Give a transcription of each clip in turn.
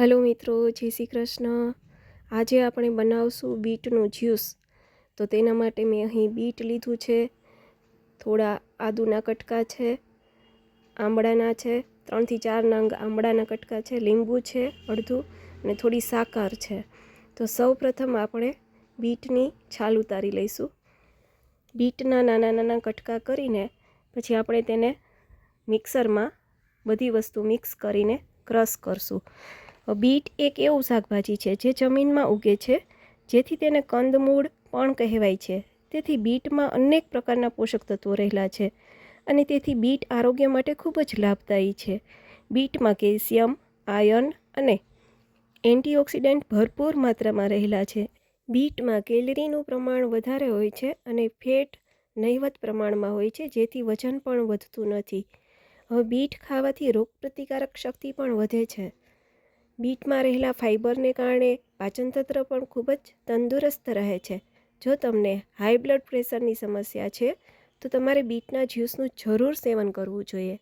Hello મિત્રો, જય શ્રી કૃષ્ણ. આજે આપણે બનાવશું બીટનું જ્યુસ. તો તેના માટે મેં અહીં બીટ લીધું છે, થોડા આદુના કટકા છે આંબળાના છે, ત્રણથી ચાર નંગ આંબળાના કટકા છે, લીંબુ છે, અડધું અને થોડી સાકર છે. તો સૌ પ્રથમ આપણે બીટની છાલ ઉતારી લઈશું. બીટના નાના નાના કટકા કરીને પછી આપણે તેને મિક્સરમાં બધી વસ્તુ મિક્સ કરીને ક્રશ કરશું. બીટ એક એવું શાકભાજી છે જે જમીનમાં ઉગે છે, જેથી તેને કંદમૂળ પણ કહેવાય છે. તેથી બીટમાં અનેક પ્રકારના પોષક તત્વો રહેલા છે અને તેથી બીટ આરોગ્ય માટે ખૂબ જ લાભદાયી છે. બીટમાં કેલ્શિયમ આયર્ન અને એન્ટીઓક્સિડન્ટ ભરપૂર માત્રામાં રહેલા છે. બીટમાં કેલરીનું પ્રમાણ વધારે હોય છે અને ફેટ નહિવત પ્રમાણમાં હોય છે, જેથી વજન પણ વધતું નથી. હવે બીટ ખાવાથી રોગપ્રતિકારક શક્તિ પણ વધે છે. બીટમાં રહેલા ફાઇબરને કારણે પાચનતંત્ર પણ ખૂબ જ તંદુરસ્ત રહે છે. જો તમને હાઈ બ્લડ પ્રેશરની સમસ્યા છે, તો તમારે બીટના જ્યુસનું જરૂર સેવન કરવું જોઈએ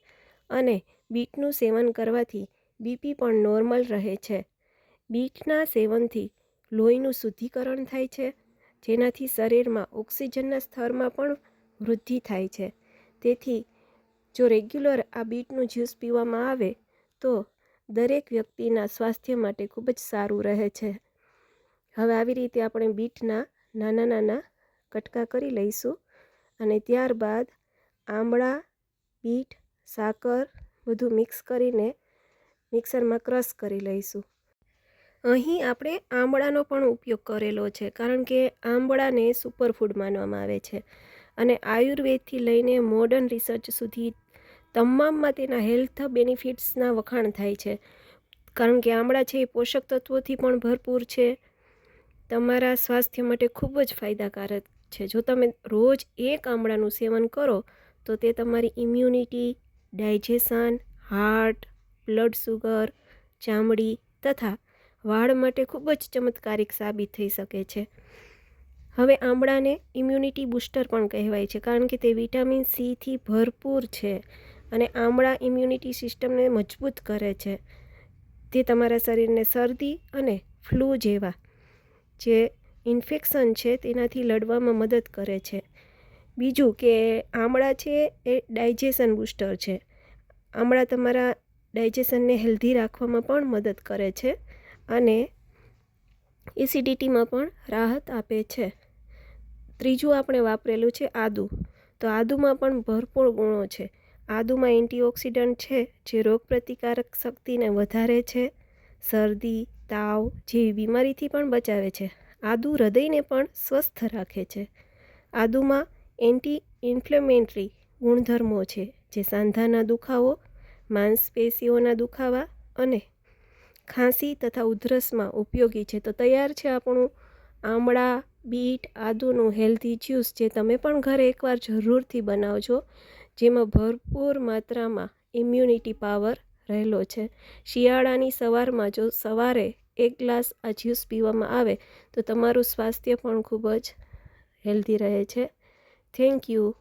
અને બીટનું સેવન કરવાથી બીપી પણ નોર્મલ રહે છે. બીટના સેવનથી લોહીનું શુદ્ધિકરણ થાય છે, જેનાથી શરીરમાં ઓક્સિજનના સ્તરમાં પણ વૃદ્ધિ થાય છે. તેથી, જો રેગ્યુલર આ બીટનું જ્યુસ પીવામાં આવે, તો દરેક વ્યક્તિના સ્વાસ્થ્ય માટે ખૂબ જ સારું રહે છે. હવે આવી રીતે આપણે બીટના નાના નાના કટકા કરી લઈશું અને ત્યારબાદ આંબળા બીટ, સાકર બધું મિક્સ કરીને મિક્સરમાં ક્રશ કરી લઈશું. અહીં આપણે આંબળાનો પણ ઉપયોગ કરેલો છે, કારણ કે આંબળાને સુપરફૂડ માનવામાં આવે છે અને આયુર્વેદથી લઈને મોડર્ન રિસર્ચ સુધી તમામમાં તેના હેલ્થ બેનિફિટ્સના વખાણ થાય છે. કારણ કે આમળા છે એ પોષક તત્વોથી પણ ભરપૂર છે. તમારા સ્વાસ્થ્ય માટે ખૂબ જ ફાયદાકારક છે. જો તમે રોજ એક આમળાનું સેવન કરો, તો તે તમારી immunity digestion heart blood sugar ચામડી તથા વાળ માટે ખૂબ જ ચમત્કારિક સાબિત થઈ શકે છે. હવે આંબળાને ઇમ્યુનિટી બૂસ્ટર પણ કહેવાય છે, કારણ કે તે વિટામિન સીથી ભરપૂર છે. અને આમળા ઇમ્યુનિટી સિસ્ટમને મજબૂત કરે છે. તે તમારા શરીરને શરદી અને ફ્લૂ જેવા જે ઇન્ફેક્શન છે તેનાથી લડવામાં મદદ કરે છે. બીજું કે આમળા છે એ ડાયજેશન બૂસ્ટર છે. આમળા તમારા ડાયજેશનને હેલ્ધી રાખવામાં પણ મદદ કરે છે અને એસિડિટીમાં પણ રાહત આપે છે. ત્રીજું આપણે વાપરેલું છે આદુ. તો આદુમાં પણ ભરપૂર ગુણો છે. આદુમાં એન્ટીઓક્સિડન્ટ છે, જે રોગપ્રતિકારક શક્તિને વધારે છે. શરદી, તાવ જેવી બીમારીથી પણ બચાવે છે. આદુ હૃદયને પણ સ્વસ્થ રાખે છે. આદુમાં એન્ટી ઇન્ફ્લેમેટરી ગુણધર્મો છે, જે સાંધાના દુખાવો, માંસપેશીઓના દુખાવા અને ખાંસી તથા ઉધરસમાં ઉપયોગી છે. તો તૈયાર છે આપણું આમળા, બીટ, આદુનું હેલ્ધી જ્યુસ, જે તમે પણ ઘરે એકવાર જરૂરથી બનાવજો. જેમાં ભરપૂર માત્રામાં ઇમ્યુનિટી પાવર રહેલો છે. શિયાળાની સવારમાં જો સવારે એક ગ્લાસ આ જ્યુસ પીવામાં આવે, તો તમારું સ્વાસ્થ્ય પણ ખૂબ જ હેલ્ધી રહે છે. Thank you